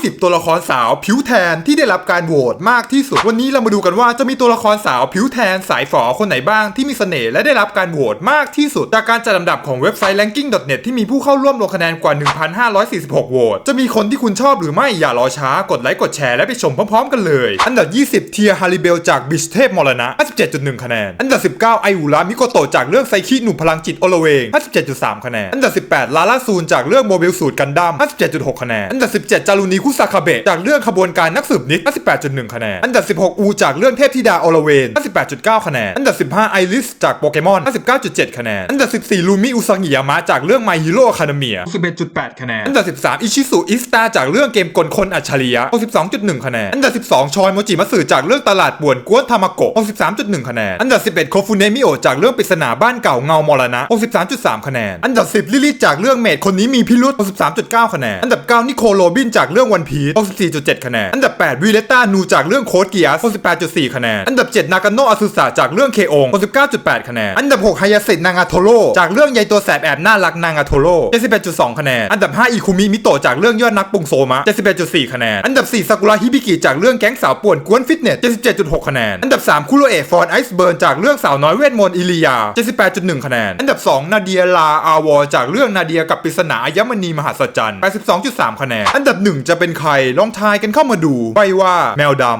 20ตัวละครสาวผิวแทนที่ได้รับการโหวตมากที่สุด วันนี้เรามาดูกันว่าจะมีตัวละครสาวผิวแทนสายฝอคนไหนบ้างที่มีเสน่ห์และได้รับการโหวตมากที่สุด จากการจัดลำดับของเว็บไซต์ ranking.net ที่มีผู้เข้าร่วมลงคะแนนกว่า 1,546 โหวต จะมีคนที่คุณชอบหรือไม่อย่ารอช้ากดไลค์กดแชร์และไปชมพร้อมๆ กันเลย อันดับ 20 เทียฮาริเบลจากบิชเทพมรณะ 57.1 คะแนน อันดับ 19 ไออุระมิโกโตจากเรื่องไซคิหนุ่มพลังจิตโอโลเวง 57.3 คะแนน อันดับ 18 ลาลาซูนจากเรื่องโมบิลสูตรกันดั้ม57.6 คะแนน อันดับ 17 จารุณีคุซาคาเบะจากเรื่องขบวนการนักสืบนิด58.1 คะแนน อันดับ 16 อูจากเรื่องเทพธิดาโอโลเวน58.9 คะแนน อันดับ 15 ไอริสจากโปเกมอน59.7 คะแนน อันดับ 14 ลูมิอุซังิยามะจากเรื่อง My Hero Academia 61.8 คะแนน อันดับ 13 อิชิสุอิสตาจากเรื่องเกมกลคนอัจฉริยะ62.1 คะแนน อันดับ 12 ชอยโมจิมัตสึจากเรื่องตลาดป่วนกวนทามาโกะ63.1 คะแนน อันดับ 11 โคฟุเนมิโอจากเรื่องปริศนาบ้านเก่าเงามรณะ63.3 คะแนน อันดับ 10 ลิลิจากเรื่องเมดคนนี้มีพิรุธ63.9 คะแนน อันดับ 9 นิโคลโรบินจากเรื่องวันพีซ64.7 คะแนน อันดับ 8 วิเลต้านูจากเรื่องโค้ดเกียร์68.4 คะแนน อันดับ 7 นากาโนะอาซุสะจากเรื่องเคอง69.8 คะแนน อันดับ 6 ฮายาสินางาโทโร่จากเรื่องใยตัวแสบแอบน่ารักนางาโทโร่71.2 คะแนน อันดับ 5 อิคุมิมิโตะจากเรื่องยอดนักปุงโซมะ71.4 คะแนน อันดับ 4 ซากุระฮิบิกิจากเรื่องแก๊งสาวป่วนกวนฟิตเนส77.6 คะแนน อันดับ 3 คุโรเอะฟอนไอซ์เบิร์นจากเรื่องสาวน้อยเวทมนต์อิลียา78.1 คะแนน อันดับ 2 นาเดียลาอาวอจากเรื่องนาเดียกับปริศนาอัญมณีมหัศจรรย์82.3 คะแนน อันดับ 1 จะเป็นใครลองทายกันเข้ามาดูใบว่าแมวดำ